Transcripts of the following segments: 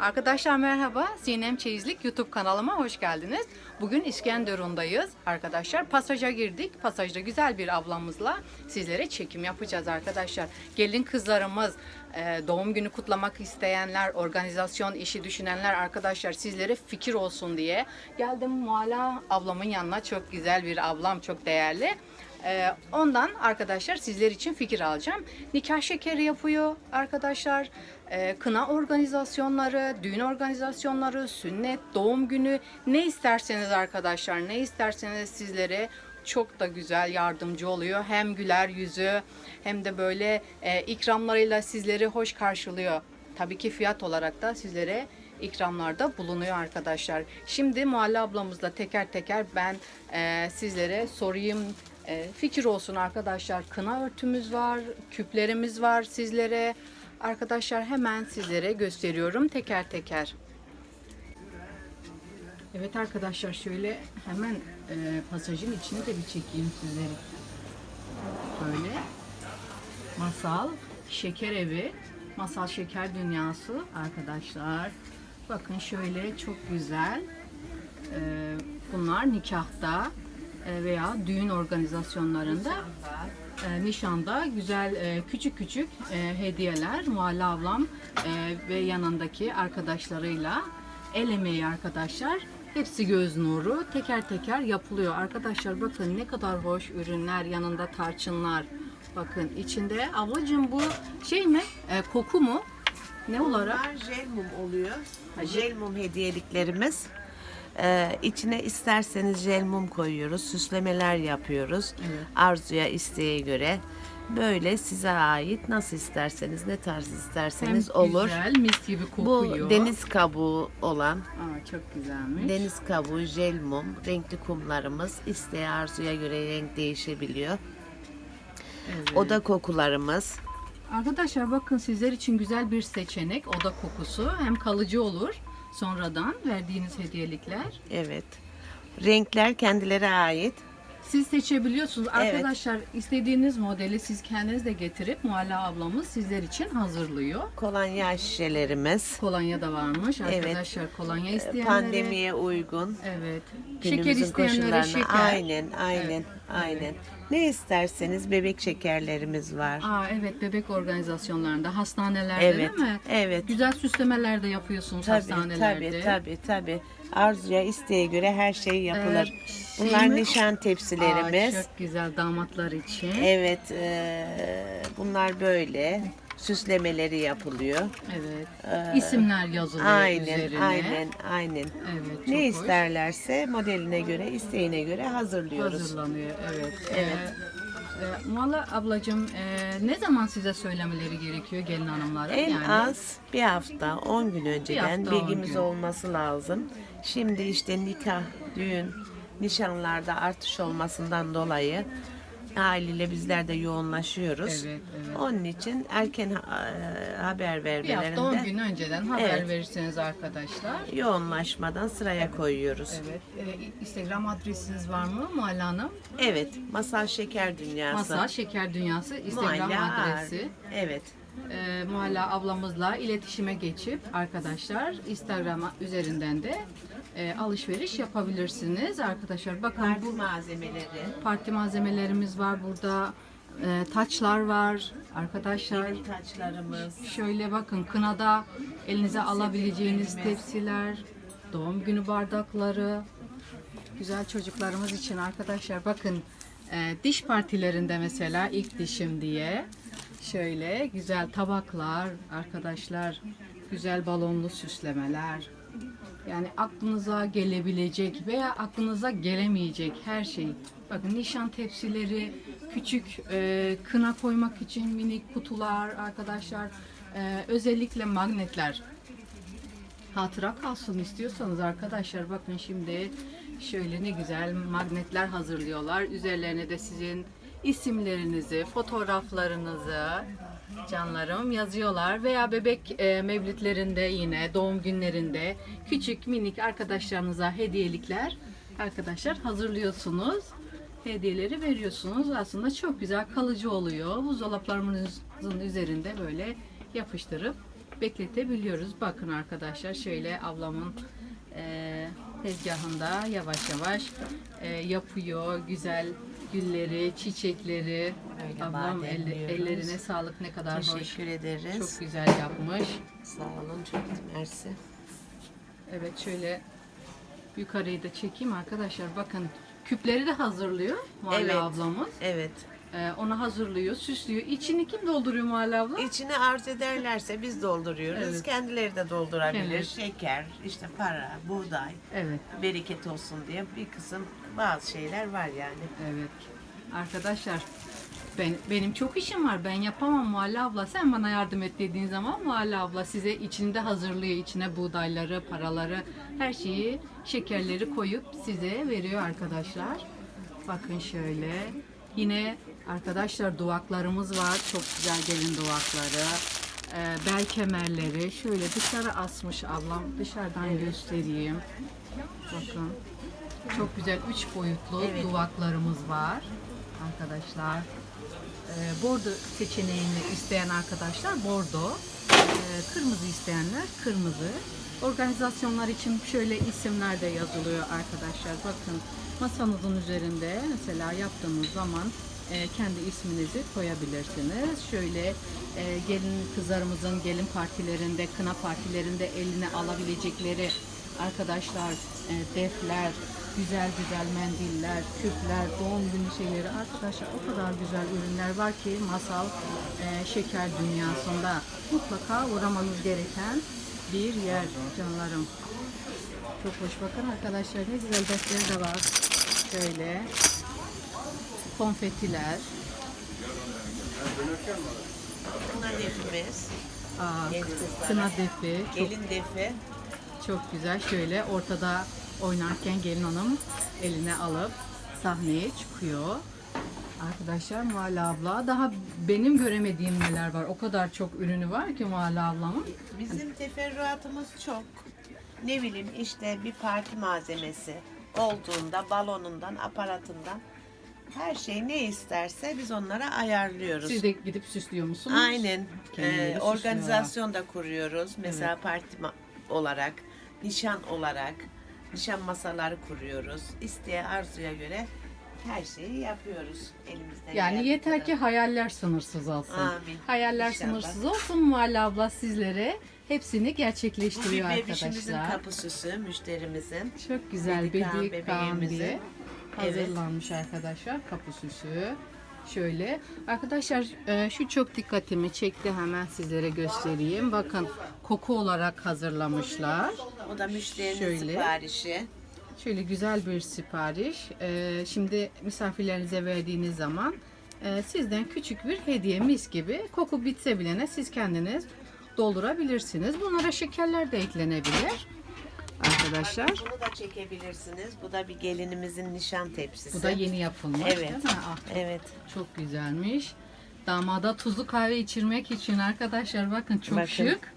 Arkadaşlar merhaba. Sinem Çeyizlik YouTube kanalıma hoş geldiniz. Bugün İskenderun'dayız. Arkadaşlar pasaja girdik. Pasajda güzel bir ablamızla sizlere çekim yapacağız arkadaşlar. Gelin kızlarımız, e, doğum günü kutlamak isteyenler, organizasyon işi düşünenler arkadaşlar sizlere fikir olsun diye geldim Muala ablamın yanına. Çok güzel bir ablam, çok değerli. Ee, ondan arkadaşlar sizler için fikir alacağım. Nikah şekeri yapıyor arkadaşlar. Ee, kına organizasyonları, düğün organizasyonları, sünnet, doğum günü ne isterseniz arkadaşlar ne isterseniz sizlere çok da güzel yardımcı oluyor. Hem güler yüzü hem de böyle e, ikramlarıyla sizleri hoş karşılıyor. Tabii ki fiyat olarak da sizlere ikramlarda bulunuyor arkadaşlar. Şimdi Muhalle ablamızla teker teker ben e, sizlere sorayım. E, fikir olsun arkadaşlar. Kına örtümüz var, küplerimiz var sizlere. Arkadaşlar hemen sizlere gösteriyorum teker teker. Evet arkadaşlar şöyle hemen e, pasajın içini de bir çekeyim sizlere. Böyle masal şeker evi, masal şeker dünyası arkadaşlar. Bakın şöyle çok güzel. E, bunlar nikahta veya düğün organizasyonlarında e, nişanda güzel e, küçük küçük e, hediyeler. Muhalle ablam e, ve yanındaki arkadaşlarıyla el emeği arkadaşlar. Hepsi göz nuru. Teker teker yapılıyor. Arkadaşlar bakın ne kadar hoş ürünler yanında tarçınlar. Bakın içinde. Ablacığım bu şey mi? E, koku mu? Ne olarak? Bunlar jel mum oluyor. Ha, Jel mum hediyeliklerimiz. Ee, içine isterseniz jel mum koyuyoruz. Süslemeler yapıyoruz. Evet. Arzuya, isteğe göre. Böyle size ait nasıl isterseniz, ne tarz hem isterseniz olur. güzel mis gibi Bu kokuyor deniz kabuğu olan Aa, çok güzelmiş deniz kabuğu, jel mum, renkli kumlarımız isteğe arzuya göre renk değişebiliyor. Evet. Oda kokularımız. Arkadaşlar bakın sizler için güzel bir seçenek oda kokusu hem kalıcı olur sonradan verdiğiniz hediyelikler. Evet. Renkler kendileri ait. Siz seçebiliyorsunuz. Evet. Arkadaşlar istediğiniz modeli siz kendiniz de getirip Mualla ablamız sizler için hazırlıyor. Kolonya şişelerimiz. Kolonya da varmış Evet. arkadaşlar. Kolonya isteyenlere. Pandemiye uygun. Evet. Şeker Günümüzün isteyenlere koşullarına. şeker. Aynen, aynen, Evet, aynen. Ne isterseniz bebek şekerlerimiz var. Aa evet bebek organizasyonlarında, hastanelerde Evet, değil mi? evet. Güzel süslemeler de yapıyorsunuz Tabii, hastanelerde. tabii, tabii, tabii. Arzuya, isteğe göre her şey yapılır. Ee, şey Bunlar mi? nişan tepsilerimiz. Aa, çok güzel damatlar için. Evet, eee, bunlar böyle. Süslemeleri yapılıyor. Evet. Ee, İsimler yazılıyor Aynen, üzerine. aynen, aynen. Evet. Ne hoş. isterlerse modeline göre, isteğine göre hazırlıyoruz. Hazırlanıyor. Evet. Evet. Ee, e, Mualla ablacığım e, ne zaman size söylemeleri gerekiyor gelin hanımlara? En yani, az bir hafta, 10 gün önceden hafta, bilgimiz gün. olması lazım. Şimdi işte nikah, düğün, nişanlarda artış olmasından dolayı haliyle bizler de yoğunlaşıyoruz. Evet, evet. Onun için erken ha- e, haber Bir hafta 10 vermelerinde gün önceden haber Evet. verirseniz arkadaşlar. yoğunlaşmadan sıraya koyuyoruz. Evet. Ee, Instagram adresiniz var mı Mualla Hanım? Evet, Masal Şeker Dünyası. Masa Şeker Dünyası Instagram Mualla Ağar. adresi. Evet. e, Mualla ablamızla iletişime geçip arkadaşlar Instagram üzerinden de e, alışveriş yapabilirsiniz. Arkadaşlar bakın Parti bu malzemeleri. parti malzemelerimiz var burada. E, taçlar var arkadaşlar. Gelin taçlarımız. Şöyle bakın kınada elinize alabileceğiniz tepsiler, doğum günü bardakları, güzel çocuklarımız için arkadaşlar bakın e, diş partilerinde mesela ilk dişim diye şöyle güzel tabaklar arkadaşlar, güzel balonlu süslemeler. Yani aklınıza gelebilecek veya aklınıza gelemeyecek her şey. Bakın nişan tepsileri, küçük e, kına koymak için minik kutular arkadaşlar. E, özellikle magnetler. Hatıra kalsın istiyorsanız arkadaşlar bakın şimdi şöyle ne güzel magnetler hazırlıyorlar. Üzerlerine de sizin isimlerinizi, fotoğraflarınızı canlarım yazıyorlar veya bebek e, mevlütlerinde yine doğum günlerinde küçük minik arkadaşlarınıza hediyelikler arkadaşlar hazırlıyorsunuz. Hediyeleri veriyorsunuz. Aslında çok güzel kalıcı oluyor. Buzdolaplarımızın üzerinde böyle yapıştırıp bekletebiliyoruz. Bakın arkadaşlar şöyle ablamın e, tezgahında yavaş yavaş e, yapıyor güzel gülleri, çiçekleri. Öyle Ablam bademliyoruz. ellerine sağlık ne kadar hoş. Teşekkür ederiz. Çok güzel yapmış. Sağ olun. Çok mersi. Evet şöyle yukarıyı da çekeyim arkadaşlar. Bakın küpleri de hazırlıyor Muhalle Evet. ablamız. Evet. Ee, onu hazırlıyor, süslüyor. İçini kim dolduruyor Muhalle abla? İçine arz ederlerse biz dolduruyoruz. Evet. Kendileri de doldurabilir. Evet. Şeker, işte para, buğday, Evet, bereket olsun diye bir kısım bazı şeyler var yani. evet. Arkadaşlar ben benim çok işim var. Ben yapamam Muhalle abla. Sen bana yardım et dediğin zaman Muhalle abla size içinde hazırlıyor. İçine buğdayları, paraları, her şeyi, şekerleri koyup size veriyor arkadaşlar. Bakın şöyle. Yine arkadaşlar duvaklarımız var. Çok güzel gelin duvakları. Ee, bel kemerleri şöyle dışarı asmış ablam. Dışarıdan göstereyim. Bakın. Çok güzel üç boyutlu Evet. duvaklarımız var arkadaşlar. Ee, bordo seçeneğini isteyen arkadaşlar bordo. Ee, kırmızı isteyenler kırmızı. Organizasyonlar için şöyle isimler de yazılıyor arkadaşlar. Bakın masanızın üzerinde mesela yaptığınız zaman e, kendi isminizi koyabilirsiniz. Şöyle e, gelin kızlarımızın gelin partilerinde, kına partilerinde eline alabilecekleri arkadaşlar e, defler, güzel güzel mendiller, küpler, doğum günü şeyleri arkadaşlar o kadar güzel ürünler var ki masal e, şeker dünyasında mutlaka uğramanız gereken bir yer canlarım. Çok hoş bakın arkadaşlar ne güzel defter de var. Şöyle konfetiler, Kına defimiz, aa, kına defi, çok gelin defi. Çok güzel. Şöyle ortada oynarken gelin hanım eline alıp sahneye çıkıyor. Arkadaşlar Muhalle abla daha benim göremediğim neler var. O kadar çok ürünü var ki Muhalle ablamın. Bizim teferruatımız çok. Ne bileyim işte bir parti malzemesi olduğunda balonundan, aparatından her şey ne isterse biz onlara ayarlıyoruz. Siz de gidip süslüyor musunuz? Aynen. Ee, organizasyon da kuruyoruz. Mesela parti ma- olarak, nişan olarak, nişan masaları kuruyoruz. İsteğe arzuya göre her şeyi yapıyoruz elimizden. Yani yeter kadar. ki hayaller sınırsız olsun. Amin. Hayaller İnşallah. sınırsız olsun Muhalle abla sizlere hepsini Bu bir gerçekleştiriyor arkadaşlar. kapı süsü, müşterimizin. Çok güzel Bedik Kaan bebeğimizin. diye Evet. hazırlanmış arkadaşlar kapı süsü. Şöyle arkadaşlar e, şu çok dikkatimi çekti hemen sizlere göstereyim. Bakın koku olarak hazırlamışlar. O da müşterinin Şöyle. siparişi. Şöyle güzel bir sipariş. E, Şimdi misafirlerinize verdiğiniz zaman e, sizden küçük bir hediye mis gibi koku bitse bile ne siz kendiniz doldurabilirsiniz. Bunlara şekerler de eklenebilir. Arkadaşlar. Bunu da çekebilirsiniz. Bu da bir gelinimizin nişan tepsisi. Bu da yeni yapılmış. Evet. değil mi? Ah, Evet. Çok güzelmiş. Damada tuzlu kahve içirmek için arkadaşlar bakın çok Bakın. şık.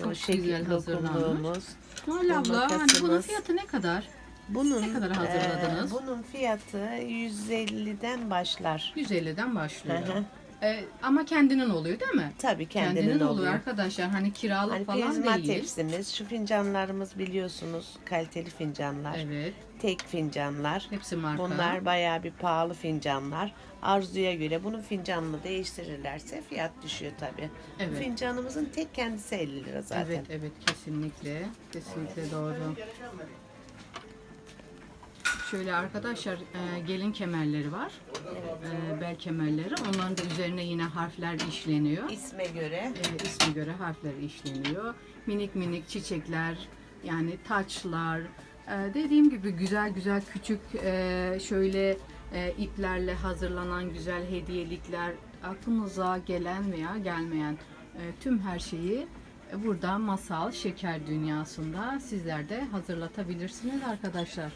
Çok şekil güzel hazırlanmış. Muhalle abla hani bunun fiyatı ne kadar? Bunun Ne kadar hazırladınız? e, bunun fiyatı 150'den başlar. 150'den başlıyor. Hı hı. Ee, ama kendinin oluyor değil mi? Tabii kendinin, Kendinin oluyor oluyor. arkadaşlar. Hani kiralık Hani falan prizma değil. tepsimiz, şu fincanlarımız biliyorsunuz kaliteli fincanlar. Evet. Tek fincanlar. Hepsi marka. Bunlar bayağı bir pahalı fincanlar. Arzuya göre bunun fincanını değiştirirlerse fiyat düşüyor tabii. Evet. Fincanımızın tek kendisi 50 lira zaten. Evet evet kesinlikle. Kesinlikle doğru. Şöyle arkadaşlar e, gelin kemerleri var. E, bel kemerleri. Onların da üzerine yine harfler işleniyor. İsme göre e, ismi göre harfler işleniyor. Minik minik çiçekler, yani taçlar, e, dediğim gibi güzel güzel küçük e, şöyle e, iplerle hazırlanan güzel hediyelikler, aklınıza gelen veya gelmeyen e, tüm her şeyi burada masal şeker dünyasında sizler de hazırlatabilirsiniz arkadaşlar.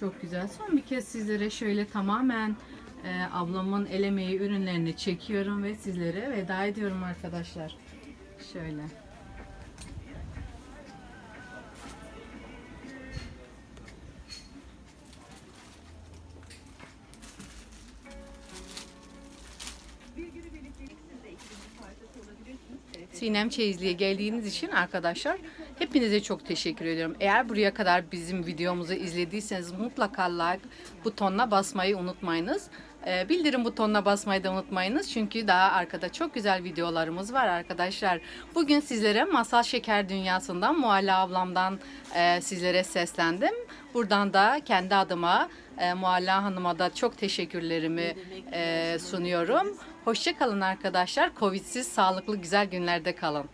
Çok güzel. Son bir kez sizlere şöyle tamamen e, ablamın el emeği ürünlerini çekiyorum ve sizlere veda ediyorum arkadaşlar. Şöyle. Sinem Çeyizli'ye geldiğiniz için arkadaşlar hepinize çok teşekkür ediyorum. Eğer buraya kadar bizim videomuzu izlediyseniz mutlaka like butonuna basmayı unutmayınız. Ee, bildirim butonuna basmayı da unutmayınız. Çünkü daha arkada çok güzel videolarımız var arkadaşlar. Bugün sizlere Masal Şeker Dünyası'ndan Mualla ablamdan e, sizlere seslendim. Buradan da kendi adıma e, Mualla Hanım'a da çok teşekkürlerimi e, sunuyorum. Hoşçakalın arkadaşlar. Covidsiz sağlıklı güzel günlerde kalın.